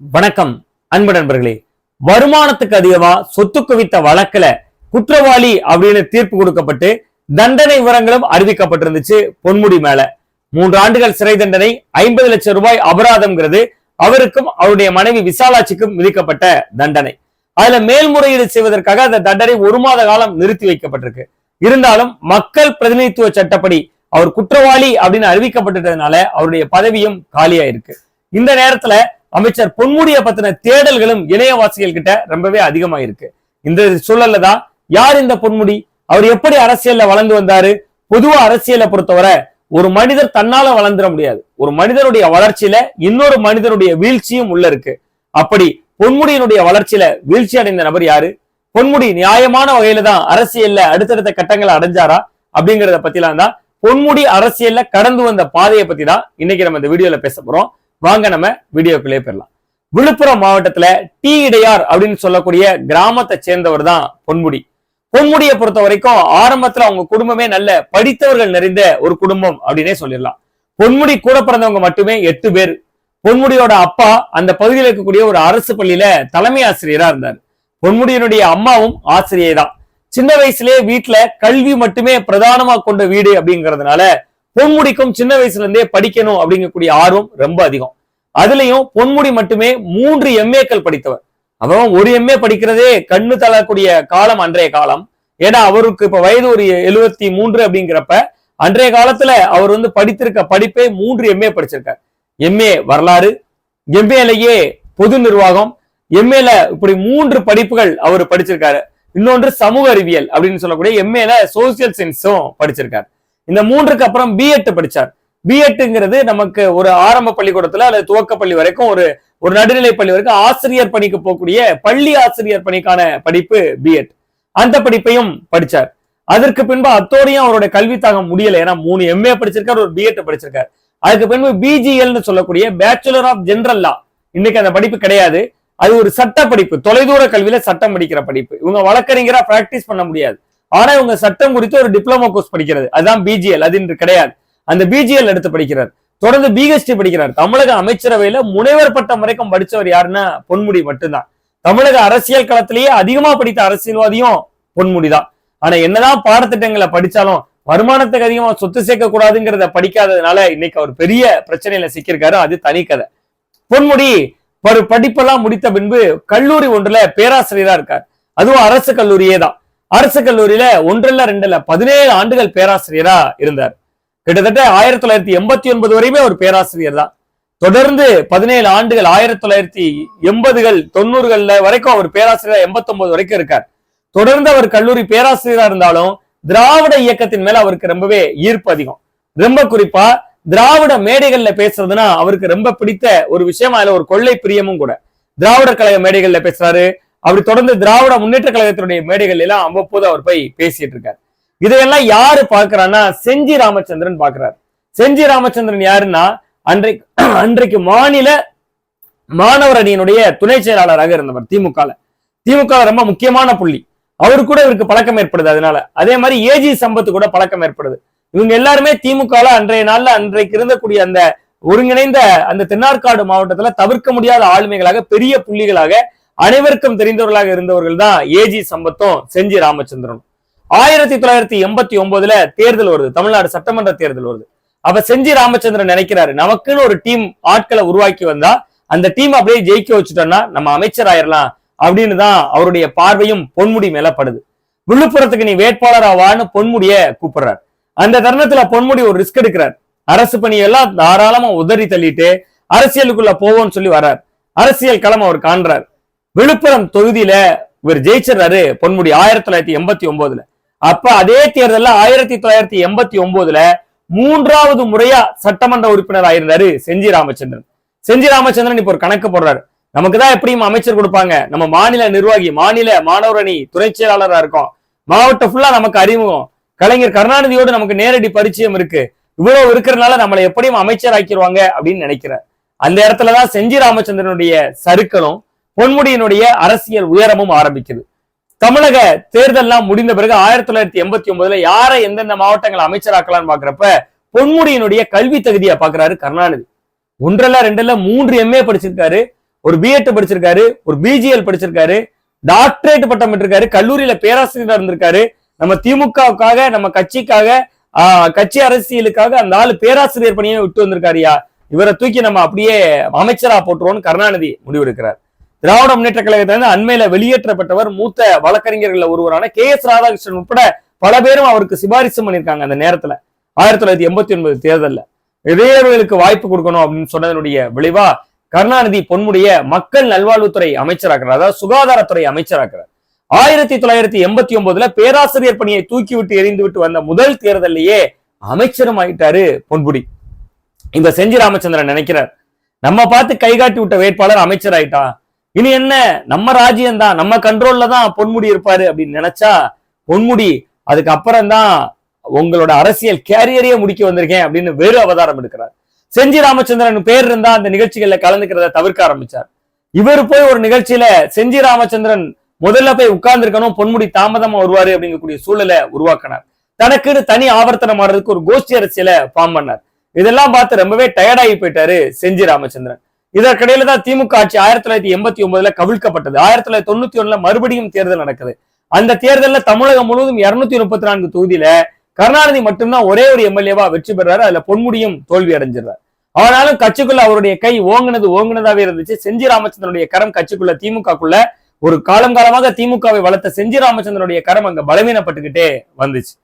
வணக்கம் அன்பு நண்பர்களே. வருமானத்துக்கு அதிகமா சொத்து குவித்த வழக்குல குற்றவாளி அப்படின்னு தீர்ப்பு கொடுக்கப்பட்டு தண்டனை விவரங்களும் அறிவிக்கப்பட்டிருந்துச்சு பொன்முடி மேல. மூன்று ஆண்டுகள் சிறை தண்டனை ஐம்பது லட்சம் ரூபாய் அபராதம்ங்கிறது அவருக்கும் அவருடைய மனைவி விசாலாட்சிக்கும் விதிக்கப்பட்ட தண்டனை. அதுல மேல்முறையீடு செய்வதற்காக அந்த தண்டனை ஒரு மாத காலம் நிறுத்தி வைக்கப்பட்டிருக்கு. இருந்தாலும் மக்கள் பிரதிநிதித்துவ சட்டப்படி அவர் குற்றவாளி அப்படின்னு அறிவிக்கப்பட்டதுனால அவருடைய பதவியும் காலியா இருக்கு இந்த நேரத்துல அமைச்சர் பொன்முடிய பத்தின தேடல்களும் இணையவாசிகள் கிட்ட ரொம்பவே அதிகமா இருக்கு இந்த சூழல்ல தான் யார் இந்த பொன்முடி? அவர் எப்படி அரசியல்ல வளர்ந்து வந்தாரு? பொதுவா அரசியலை பொறுத்தவரை ஒரு மனிதர் தன்னால வளர்ந்துட முடியாது. ஒரு மனிதனுடைய வளர்ச்சியில இன்னொரு மனிதனுடைய வீழ்ச்சியும் உள்ள இருக்கு. அப்படி பொன்முடியினுடைய வளர்ச்சியில வீழ்ச்சி அடைந்த நபர் யாரு? பொன்முடி நியாயமான வகையில தான் அரசியல்ல அடுத்தடுத்த கட்டங்களை அடைஞ்சாரா? அப்படிங்கறத பத்திலாம் தான் பொன்முடி அரசியல்ல கடந்து வந்த பாதையை பத்தி தான் இன்னைக்கு நம்ம இந்த வீடியோல பேச போறோம். வாங்க நம்ம வீடியோக்குள்ளே போயிடலாம். விழுப்புரம் மாவட்டத்துல டி இடையார் அப்படின்னு சொல்லக்கூடிய கிராமத்தை சேர்ந்தவர் தான் பொன்முடி. பொன்முடியை பொறுத்த வரைக்கும் ஆரம்பத்துல அவங்க குடும்பமே நல்ல படித்தவர்கள் நிறைந்த ஒரு குடும்பம் அப்படின்னே சொல்லிடலாம். பொன்முடி கூட பிறந்தவங்க மட்டுமே எட்டு பேர். பொன்முடியோட அப்பா அந்த பகுதியில் இருக்கக்கூடிய ஒரு அரசு பள்ளியில தலைமை ஆசிரியரா இருந்தார். பொன்முடியினுடைய அம்மாவும் ஆசிரியை தான். சின்ன வயசுலயே வீட்டுல கல்வி மட்டுமே பிரதானமா கொண்ட வீடு அப்படிங்கறதுனால பொன்முடிக்கும் சின்ன வயசுல இருந்தே படிக்கணும் அப்படிங்கக்கூடிய ஆர்வம் ரொம்ப அதிகம். அதுலயும் பொன்முடி மட்டுமே மூன்று எம்ஏக்கள் படித்தவர். அவன் ஒரு எம்ஏ படிக்கிறதே கண்ணு தளக்கூடிய காலம் அன்றைய காலம். ஏன்னா அவருக்கு இப்ப வயது ஒரு எழுவத்தி மூன்று அப்படிங்கிறப்ப அன்றைய காலத்துல அவர் வந்து படித்திருக்க படிப்பே மூன்று எம்ஏ படிச்சிருக்கார். எம்ஏ வரலாறு எம்ஏலயே பொது நிர்வாகம் எம்ஏல இப்படி மூன்று படிப்புகள் அவர் படிச்சிருக்காரு. இன்னொன்று சமூக அறிவியல் அப்படின்னு சொல்லக்கூடிய எம்ஏல சோசியல் சயின்ஸும் படிச்சிருக்காரு. இந்த மூன்றுக்கு அப்புறம் பிஎட் படிச்சார். பிஎட்டுங்கிறது நமக்கு ஒரு ஆரம்ப பள்ளிக்கூடத்துல அல்லது துவக்க பள்ளி வரைக்கும் ஒரு ஒரு நடுநிலை பள்ளி வரைக்கும் ஆசிரியர் பணிக்கு போகக்கூடிய பள்ளி ஆசிரியர் பணிக்கான படிப்பு பிஎட் அந்த படிப்பையும் படிச்சார். அதற்கு பின்பு அத்தோடையும் அவருடைய கல்வி தாகம் முடியல. ஏன்னா மூணு எம்ஏ படிச்சிருக்காரு ஒரு பிஎட் படிச்சிருக்காரு. அதுக்கு பின்பு பிஜிஎல்னு சொல்லக்கூடிய பேச்சுலர் ஆஃப் ஜெனரல் லா இன்னைக்கு அந்த படிப்பு கிடையாது. அது ஒரு சட்ட படிப்பு. தொலைதூர கல்வியில சட்டம் படிக்கிற படிப்பு. இவங்க வழக்கறிஞரா பிராக்டிஸ் பண்ண முடியாது. ஆனா இவங்க சட்டம் குறித்து ஒரு டிப்ளமோ கோர்ஸ் படிக்கிறது. அதுதான் பிஜிஎல் அது இன்று கிடையாது. அந்த பிஜிஎல் எடுத்து படிக்கிறார். தொடர்ந்து பிஹெச்டி படிக்கிறார். தமிழக அமைச்சரவையில முனைவர் பட்டம் வரைக்கும் படிச்சவர் யாருன்னா பொன்முடி மட்டும்தான். தமிழக அரசியல் களத்திலேயே அதிகமா படித்த அரசியல்வாதியும் பொன்முடிதான் ஆனா என்னதான் பாடத்திட்டங்களை படிச்சாலும் வருமானத்துக்கு அதிகமா சொத்து சேர்க்க கூடாதுங்கிறத படிக்காததுனால இன்னைக்கு அவர் பெரிய பிரச்சனையில சிக்கியிருக்காரு. அது தனி கதை. பொன்முடி ஒரு படிப்பெல்லாம் முடித்த பின்பு கல்லூரி ஒன்றுல பேராசிரியரா இருக்கார். அதுவும் அரசு கல்லூரியே தான். அரசு கல்லூரியில ஒன்றில் ரெண்டுல பதினேழு ஆண்டுகள் பேராசிரியரா இருந்தார். கிட்டத்தட்ட ஆயிரத்தி தொள்ளாயிரத்தி எண்பத்தி ஒன்பது வரையுமே ஒரு பேராசிரியர் தான். தொடர்ந்து பதினேழு ஆண்டுகள் ஆயிரத்தி தொள்ளாயிரத்தி எண்பதுகள் தொண்ணூறுகள்ல வரைக்கும் அவர் பேராசிரியர் எண்பத்தி ஒன்பது வரைக்கும் இருக்கார். தொடர்ந்து அவர் கல்லூரி பேராசிரியரா இருந்தாலும் திராவிட இயக்கத்தின் மேல அவருக்கு ரொம்பவே ஈர்ப்பு அதிகம். ரொம்ப குறிப்பா திராவிட மேடைகள்ல பேசுறதுன்னா அவருக்கு ரொம்ப பிடித்த ஒரு விஷயம் அதுல ஒரு கொள்ளை பிரியமும் கூட. திராவிடர் கழக மேடைகள்ல பேசுறாரு. அப்படி தொடர்ந்து திராவிட முன்னேற்ற கழகத்தினுடைய மேடைகள் எல்லாம் அவ்வப்போது அவர் போய் பேசிட்டு இருக்காரு. இதையெல்லாம் யாரு பாக்குறான்னா செஞ்சி ராமச்சந்திரன் பாக்குறாரு செஞ்சி ராமச்சந்திரன் யாருன்னா அன்றைக்கு அன்றைக்கு மாநில மாணவர் அணியினுடைய துணை செயலாளராக இருந்தவர் திமுக திமுக ரொம்ப முக்கியமான புள்ளி. அவரு கூட இவருக்கு பழக்கம் ஏற்படுது அதனால. அதே மாதிரி ஏஜி சம்பத்து கூட பழக்கம் ஏற்படுது. இவங்க எல்லாருமே திமுக அன்றைய நாள்ல அன்றைக்கு இருந்தக்கூடிய அந்த ஒருங்கிணைந்த அந்த தென்னார்காடு மாவட்டத்துல தவிர்க்க முடியாத ஆளுமைகளாக பெரிய புள்ளிகளாக அனைவருக்கும் தெரிந்தவர்களாக இருந்தவர்கள் தான் ஏஜி சம்பத்தும் செஞ்சி ராமச்சந்திரன். ஆயிரத்தி தொள்ளாயிரத்தி எண்பத்தி ஒன்பதுல தேர்தல் வருது தமிழ்நாடு சட்டமன்ற தேர்தல் வருது. அப்ப செஞ்சி ராமச்சந்திரன் நினைக்கிறாரு நமக்குன்னு ஒரு டீம் ஆட்களை உருவாக்கி வந்தா அந்த டீம் அப்படியே ஜெயிக்க வச்சுட்டோம்னா நம்ம அமைச்சர் ஆயிரலாம் அப்படின்னு தான் அவருடைய பார்வையும் பொன்முடி மேலப்படுது விழுப்புரத்துக்கு நீ வேட்பாளரா வான்னு பொன்முடிய கூப்பிடுறார். அந்த தருணத்துல பொன்முடி ஒரு ரிஸ்க் எடுக்கிறார். அரசு பணியெல்லாம் தாராளமா உதறி தள்ளிட்டு அரசியலுக்குள்ள போவோம்னு சொல்லி வர்றார். அரசியல் களம் அவர் காண்றார். விழுப்புரம் தொகுதியில இவர் ஜெயிச்சிடுறாரு. பொன்முடி ஆயிரத்தி தொள்ளாயிரத்தி எண்பத்தி ஒன்பதுல அப்ப அதே தேர்தலில் ஆயிரத்தி தொள்ளாயிரத்தி எண்பத்தி ஒன்பதுல மூன்றாவது முறையா சட்டமன்ற உறுப்பினர் ஆயிருந்தாரு செஞ்சி ராமச்சந்திரன். செஞ்சி ராமச்சந்திரன் இப்ப ஒரு கணக்கு போடுறாரு. நமக்கு தான் எப்படியும் அமைச்சர் கொடுப்பாங்க. நம்ம மாநில நிர்வாகி மாநில மாணவர் அணி துணை செயலாளரா இருக்கோம். மாவட்டம் ஃபுல்லா நமக்கு அறிமுகம். கலைஞர் கருணாநிதியோடு நமக்கு நேரடி பரிச்சயம் இருக்கு. இவ்வளவு இருக்கிறதுனால நம்மளை எப்படியும் அமைச்சர் ஆக்கிடுவாங்க அப்படின்னு நினைக்கிறார். அந்த இடத்துலதான் செஞ்சி ராமச்சந்திரனுடைய சருக்களும் பொன்முடியினுடைய அரசியல் உயரமும் ஆரம்பிக்குது. தமிழக தேர்தல்லாம் முடிந்த பிறகு ஆயிரத்தி தொள்ளாயிரத்தி எண்பத்தி ஒன்பதுல யாரை எந்தெந்த மாவட்டங்களை அமைச்சராக்கலாம்னு பாக்குறப்ப பொன்முடியினுடைய கல்வி தகுதியை பாக்குறாரு கருணாநிதி. ஒன்றல்ல ரெண்டுல மூன்று எம்ஏ படிச்சிருக்காரு ஒரு பிஎட் படிச்சிருக்காரு ஒரு பிஜிஎல் படிச்சிருக்காரு டாக்டரேட் பட்டம் பெற்றிருக்காரு கல்லூரியில பேராசிரியர் இருந்திருக்காரு. நம்ம திமுகவுக்காக நம்ம கட்சிக்காக ஆஹ், கட்சி அரசியலுக்காக அந்த ஆளு பேராசிரியர் பணியை விட்டு வந்திருக்காருயா இவரை தூக்கி நம்ம அப்படியே அமைச்சரா போட்டுருவோம்னு கருணாநிதி முடிவெடுக்கிறார். திராவிட முன்னேற்ற கழகத்திலிருந்து அண்மையில வெளியேற்றப்பட்டவர் மூத்த வழக்கறிஞர்கள் ஒருவரான கே எஸ் ராதாகிருஷ்ணன் உட்பட பல பேரும் அவருக்கு சிபாரிசு பண்ணியிருக்காங்க அந்த நேரத்துல. ஆயிரத்தி தொள்ளாயிரத்தி எண்பத்தி ஒன்பது தேர்தல்ல. இளையவர்களுக்கு வாய்ப்பு கொடுக்கணும் அப்படின்னு சொன்னதனுடைய விளைவா கருணாநிதி பொன்முடிய மக்கள் நல்வாழ்வுத்துறை அமைச்சராக்குறார். அதாவது சுகாதாரத்துறை அமைச்சராக்குறார். ஆயிரத்தி தொள்ளாயிரத்தி எண்பத்தி ஒன்பதுல பேராசிரியர் பணியை தூக்கி விட்டு எறிந்து விட்டு வந்த முதல் தேர்தலையே அமைச்சரும் ஆயிட்டாரு பொன்முடி. இந்த செஞ்சி ராமச்சந்திரன் நினைக்கிறார். நம்ம பார்த்து கைகாட்டி விட்ட வேட்பாளர் அமைச்சர் ஆயிட்டான் இனி என்ன? நம்ம ராஜ்யம் தான் நம்ம கண்ட்ரோல்ல தான் பொன்முடி இருப்பாரு அப்படின்னு நினைச்சா பொன்முடி அதுக்கு அப்புறம் தான் உங்களோட அரசியல் கேரியரையே முடிக்க வந்திருக்கேன் அப்படின்னு வேறு அவதாரம் எடுக்கிறார். செஞ்சி ராமச்சந்திரன் பேர் இருந்தா அந்த நிகழ்ச்சிகள்ல கலந்துக்கிறத தவிர்க்க ஆரம்பிச்சார். இவர் போய் ஒரு நிகழ்ச்சியில செஞ்சி ராமச்சந்திரன் முதல்ல போய் உட்கார்ந்துருக்கணும் பொன்முடி தாமதமா வருவாரு அப்படிங்கக்கூடிய சூழலை உருவாக்கினார். தனக்குன்னு தனி ஆவர்த்தனம் ஆடுறதுக்கு ஒரு கோஷ்டி அரசியலை ஃபார்ம் பண்ணார். இதெல்லாம் பார்த்து ரொம்பவே டயர்டாகி போயிட்டாரு செஞ்சி ராமச்சந்திரன். இதற்கிடையில தான் திமுக ஆட்சி ஆயிரத்தி தொள்ளாயிரத்தி எண்பத்தி ஒன்பதுல கவிழ்க்கப்பட்டது. ஆயிரத்தி தொள்ளாயிரத்தி தொண்ணூத்தி ஒண்ணுல மறுபடியும் தேர்தல் நடக்குது. அந்த தேர்தல்ல தமிழகம் முழுவதும் இருநூத்தி முப்பத்தி நான்கு தொகுதியில கருணாநிதி மட்டும்தான் ஒரே ஒரு எம்எல்ஏவா வெற்றி பெறாரு. அதுல பொன்முடியும் தோல்வி அடைஞ்சிடுறாரு. ஆனாலும் கட்சிக்குள்ள அவருடைய கை ஓங்குனது ஓங்குனதாவே இருந்துச்சு. செஞ்சி ராமச்சந்திரனுடைய கரம் கட்சிக்குள்ள திமுகக்குள்ள ஒரு காலம் காலமாக திமுகவை வளர்த்த செஞ்சி ராமச்சந்திரனுடைய கரம் அங்க பலவீனப்பட்டுக்கிட்டே வந்துச்சு.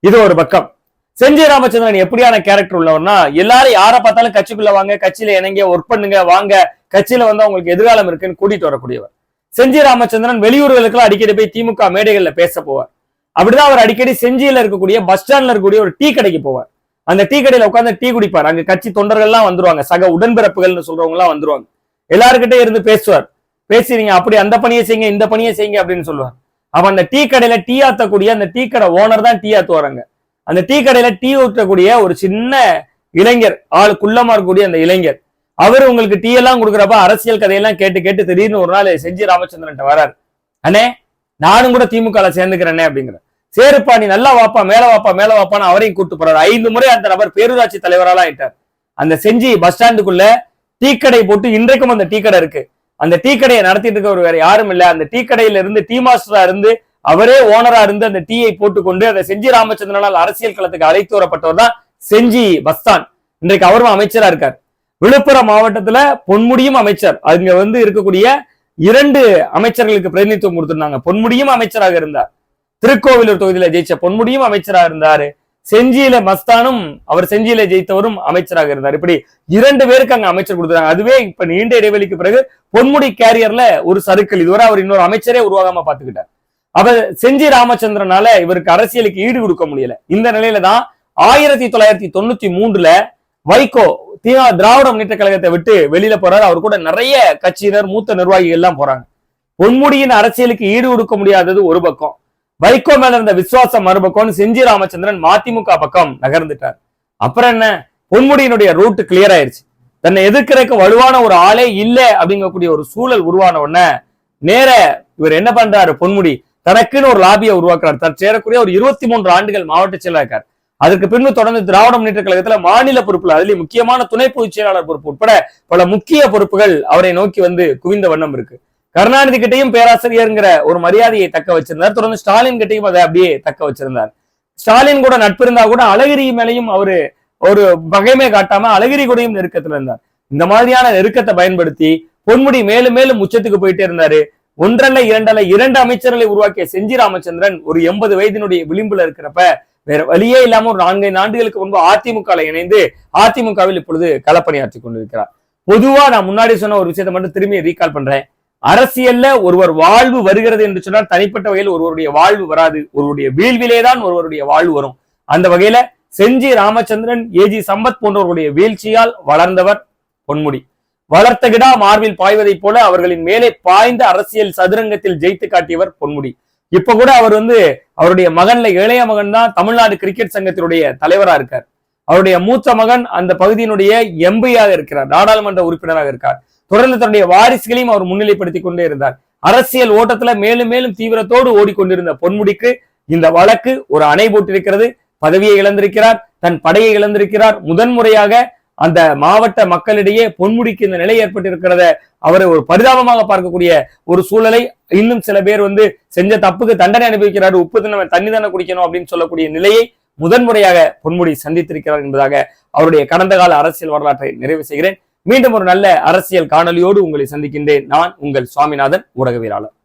இது ஒரு பக்கம். செஞ்சி ராமச்சந்திரன் எப்படியான கேரக்டர் உள்ளவர்னா எல்லாரும் யாரை பார்த்தாலும் கட்சிக்குள்ள வாங்க கட்சியில இணங்க ஒர்க் பண்ணுங்க வாங்க கட்சியில வந்து அவங்களுக்கு எதிர்காலம் இருக்குன்னு கூட்டிட்டு வரக்கூடியவர். செஞ்சி ராமச்சந்திரன் வெளியூர்களுக்கெல்லாம் அடிக்கடி போய் திமுக மேடைகள்ல பேச போவார். அப்படிதான் அவர் அடிக்கடி செஞ்சியில இருக்கக்கூடிய பஸ் ஸ்டாண்ட்ல இருக்கக்கூடிய ஒரு டீ கடைக்கு போவார். அந்த டீ கடையில உட்காந்து டீ குடிப்பார். அங்க கட்சி தொண்டர்கள்லாம் வந்துருவாங்க. சக உடன்பிறப்புகள்னு சொல்றவங்க எல்லாம் வந்துருவாங்க. எல்லாருக்கிட்டே இருந்து பேசுவார். பேசி நீங்க அப்படி அந்த பணியை செய்யுங்க இந்த பணியை செய்யுங்க அப்படின்னு சொல்லுவார். அவன் அந்த டீ கடையில டீ ஆத்தக்கூடிய அந்த டீ கடை ஓனர் தான் டீ ஆத்துவாருங்க அந்த டீ கடையில டீ ஊற்றக்கூடிய ஒரு சின்ன இளைஞர் ஆள் குள்ளமா இருக்கக்கூடிய அந்த இளைஞர். அவர் உங்களுக்கு டீ எல்லாம் கொடுக்குறப்ப அரசியல் கதையெல்லாம் கேட்டு கேட்டு திடீர்னு ஒரு நாள் செஞ்சி ராமச்சந்திரன் வராரு. அண்ணே நானும் கூட திமுக சேர்ந்துக்கிறேனே அப்படிங்கிற சேருப்பா நீ நல்லா வாப்பா மேல வாப்பா மேல வாப்பான்னு அவரையும் கூட்டு போறாரு. ஐந்து முறை அந்த நபர் பேரூராட்சி தலைவரால ஆயிட்டார். அந்த செஞ்சி பஸ் ஸ்டாண்டுக்குள்ள டீ கடை போட்டு இன்றைக்கும் அந்த டீ கடை இருக்கு. அந்த டீ கடையை நடத்திட்டு இருக்கவர் வேற யாரும் இல்ல. அந்த டீ கடையில இருந்து டீ மாஸ்டரா இருந்து அவரே ஓனரா இருந்து அந்த டீயை போட்டுக்கொண்டு அந்த செஞ்சி ராமச்சந்திரனால் அரசியல் களத்துக்கு அழைத்து வரப்பட்டவர் தான் செஞ்சி பஸ்தான். இன்றைக்கு அவரும் அமைச்சரா இருக்கார். விழுப்புரம் மாவட்டத்துல பொன்முடியும் அமைச்சர். அங்க வந்து இருக்கக்கூடிய இரண்டு அமைச்சர்களுக்கு பிரதிநிதித்துவம் கொடுத்திருந்தாங்க. பொன்முடியும் அமைச்சராக இருந்தார். திருக்கோவிலூர் தொகுதியில ஜெயிச்ச பொன்முடியும் அமைச்சராக இருந்தாரு. செஞ்சியில மஸ்தானும் அவர் செஞ்சியில ஜெயித்தவரும் அமைச்சராக இருந்தார். இப்படி இரண்டு பேருக்கு அங்க அமைச்சர் கொடுத்தாங்க அதுவே இப்ப நீண்ட இடைவெளிக்கு பிறகு பொன்முடி கேரியர்ல ஒரு சறுக்கல் இதுவரை அவர் இன்னொரு அமைச்சரே உருவாகாம பாத்துக்கிட்டார் அப்ப செஞ்சி ராமச்சந்திரனால இவருக்கு அரசியலுக்கு ஈடு கொடுக்க முடியல. இந்த நிலையில தான் ஆயிரத்தி தொள்ளாயிரத்தி தொண்ணூத்தி மூன்றுல வைகோ தி- திராவிட முன்னேற்ற கழகத்தை விட்டு வெளியில போறாரு. அவர் கூட நிறைய கட்சியினர் மூத்த நிர்வாகிகள் எல்லாம் போறாங்க. பொன்முடியின் அரசியலுக்கு ஈடு கொடுக்க முடியாதது ஒரு பக்கம். வைகோ மேல இருந்த விசுவாசம் மறுபக்கம்னு செஞ்சி ராமச்சந்திரன் மதிமுக பக்கம் நகர்ந்துட்டார். அப்புறம் என்ன? பொன்முடியினுடைய ரூட் கிளியர் ஆயிருச்சு. தன்னை எதிர்க்கிறதுக்கு வலுவான ஒரு ஆளே இல்லை அப்படிங்கக்கூடிய ஒரு சூழல் உருவான உடனே நேர இவர் என்ன பண்றாரு? பொன்முடி தனக்குன்னு ஒரு லாபியை உருவாக்குறார். தன் ஒரு இருபத்தி மூன்று ஆண்டுகள் மாவட்ட செயலாக்கார் இருக்கார் அதற்கு பின்பு தொடர்ந்து திராவிட முன்னேற்ற கழகத்துல மாநில பொறுப்புல அதுலேயும் முக்கியமான துணை பொதுச் செயலாளர் பொறுப்பு உட்பட பல முக்கிய பொறுப்புகள் அவரை நோக்கி வந்து குவிந்த வண்ணம் இருக்கு. கருணாநிதி கிட்டையும் பேராசிரியர்ங்கிற ஒரு மரியாதையை தக்க வச்சிருந்தார். தொடர்ந்து ஸ்டாலின் கிட்டையும் அதை அப்படியே தக்க வச்சிருந்தார். ஸ்டாலின் கூட நட்பு இருந்தா கூட அழகிரி மேலையும் அவரு ஒரு பகைமை காட்டாம அழகிரி கூடயும் நெருக்கத்துல இருந்தார். இந்த மாதிரியான நெருக்கத்தை பயன்படுத்தி பொன்முடி மேலும் மேலும் உச்சத்துக்கு போயிட்டே இருந்தாரு. ஒன்றல்ல இரண்டல்ல இரண்டு அமைச்சர்களை உருவாக்கிய செஞ்சி ராமச்சந்திரன் ஒரு எண்பது வயதினுடைய விளிம்புல இருக்கிறப்ப வேற வழியே இல்லாம ஒரு நான்கு ஆண்டுகளுக்கு முன்பு அதிமுக இணைந்து அதிமுகவில் இப்பொழுது களப்பணியாற்றி கொண்டிருக்கிறார். பொதுவா நான் முன்னாடி சொன்ன ஒரு விஷயத்தை மட்டும் திரும்பி ரீகால் பண்றேன். அரசியல்ல ஒருவர் வாழ்வு வருகிறது என்று சொன்னால் தனிப்பட்ட வகையில் ஒருவருடைய வாழ்வு வராது. ஒருவருடைய வீழ்விலே தான் ஒருவருடைய வாழ்வு வரும். அந்த வகையில செஞ்சி ராமச்சந்திரன் ஏஜி சம்பத் போன்றவர்களுடைய வீழ்ச்சியால் வளர்ந்தவர் பொன்முடி. வளர்த்த கிடா மார்பில் பாய்வதைப் போல அவர்களின் மேலே பாய்ந்த அரசியல் சதுரங்கத்தில் ஜெயித்து காட்டியவர் பொன்முடி. இப்ப கூட அவர் வந்து அவருடைய மகன்ல இளைய மகன் தான் தமிழ்நாடு கிரிக்கெட் சங்கத்தினுடைய தலைவரா இருக்கார். அவருடைய மூத்த மகன் அந்த பகுதியினுடைய எம்பியாக இருக்கிறார். நாடாளுமன்ற உறுப்பினராக இருக்கார். தொடர்ந்து தன்னுடைய வாரிசுகளையும் அவர் முன்னிலைப்படுத்தி கொண்டே இருந்தார். அரசியல் ஓட்டத்துல மேலும் மேலும் தீவிரத்தோடு ஓடிக்கொண்டிருந்த பொன்முடிக்கு இந்த வழக்கு ஒரு அணை போட்டிருக்கிறது. பதவியை இழந்திருக்கிறார். தன் படையை இழந்திருக்கிறார். முதன்முறையாக அந்த மாவட்ட மக்களிடையே பொன்முடிக்கு இந்த நிலை ஏற்பட்டிருக்கிறத அவரை ஒரு பரிதாபமாக பார்க்கக்கூடிய ஒரு சூழலை இன்னும் சில பேர் வந்து செஞ்ச தப்புக்கு தண்டனை அனுபவிக்கிறாரு உப்பு தினம் தண்ணி தானே குடிக்கணும் அப்படின்னு சொல்லக்கூடிய நிலையை முதன்முறையாக பொன்முடி சந்தித்திருக்கிறார் என்பதாக அவருடைய கடந்த கால அரசியல் வரலாற்றை நிறைவு செய்கிறேன். மீண்டும் ஒரு நல்ல அரசியல் காணொலியோடு உங்களை சந்திக்கின்றேன். நான் உங்கள் சுவாமிநாதன் ஊடகவியலாளர்.